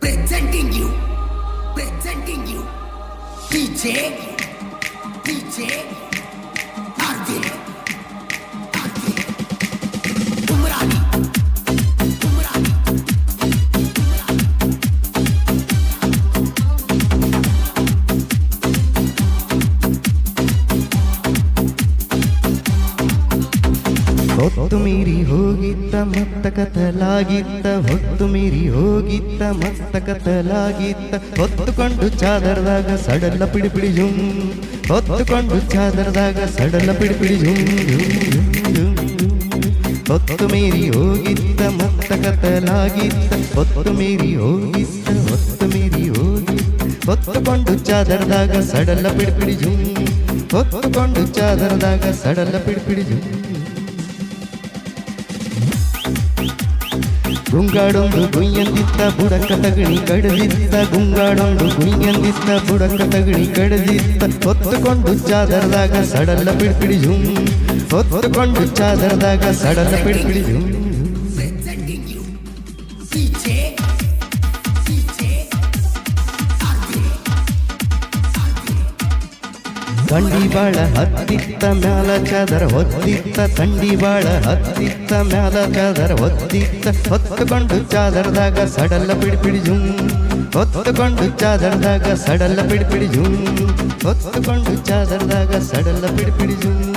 presenting you, presenting you, DJ, DJ, ಹೊತ್ತು ಮೀರಿ ಹೋಗಿದ್ದ ಮತ್ತ ಕತಲಾಗಿದ್ದ ಹೊತ್ತು ಮೀರಿ ಹೋಗಿದ್ದ ಮತ್ತ ಕತಲಾಗಿದ್ದ ಹೊತ್ತುಕೊಂಡು ಚಾದರದಾಗ ಸಡಲ ಪಿಡಿ ಜುಂ, ಹೊತ್ತುಕೊಂಡು ಚಾದರದಾಗ ಸಡಲ ಪಿಡಿ ಪಿಡಿ ಜುಂ. ಹೊತ್ತು ಮೀರಿ ಹೋಗಿದ್ದ ಮತ್ತ ಕತಲಾಗಿದ್ದ ಹೊತ್ತು ಮೀರಿ ಹೋಗಿದ್ದ, ಹೊತ್ತು ಮೀರಿ ಹೋಗಿ ಹೊತ್ತುಕೊಂಡು ಚಾದರದಾಗ ಸಡಲ ಪಿಡಿ ಜುಂ, ಹೊತ್ತುಕೊಂಡು ಚಾದರದಾಗ ಸಡಲ ಪಿಡಿ ಪಿಡಿ ಗುಂಗಾಡೊಂದು ಗುಯ್ಯಂದಿತ್ತ ಬುಡಕ ತಗಣಿ ಕಡದಿತ್ತ ಗುಂಗಾಡೊಂದು ಗುಯ್ಯಂದಿತ್ತ ಬುಡಕ ತಗಣಿ ಕಡದಿತ್ತ ಹೊತ್ತುಕೊಂಡು ಚಾದರದಾಗ ಸಡಲ ಪಿಡ್ಪಿಡಿ ಜುಮ್ ಹೊತ್ತುಕೊಂಡು ಚಾದರದಾಗ ಸಡಲ ಪಿಡ್ಪಿಡಿ ಜುಮ್ ತಂಡಿ ಬಾಳ ಹತ್ತಿತ್ತ ಮ್ಯಾಲ ಚಾದರ ಹೊತ್ತಿತ್ತ ತಂಡಿ ಬಾಳ ಹತ್ತಿತ್ತ ಮ್ಯಾಲ ಚಾದರ ಹೊತ್ತಿತ್ತ ಹೊತ್ತುಕೊಂಡು ಚಾದರದಾಗ ಸಡಲ ಪಿಡಿಪಿಡಿ ಜುಂ ಹೊತ್ತುಕೊಂಡು ಚಾದರದಾಗ ಸಡಲ ಪಿಡಿಪಿಡಿ ಜುಮ್ ಹೊತ್ತುಕೊಂಡು ಚಾದರದಾಗ ಸಡಲ ಪಿಡಿಪಿಡಿ ಜುಮ್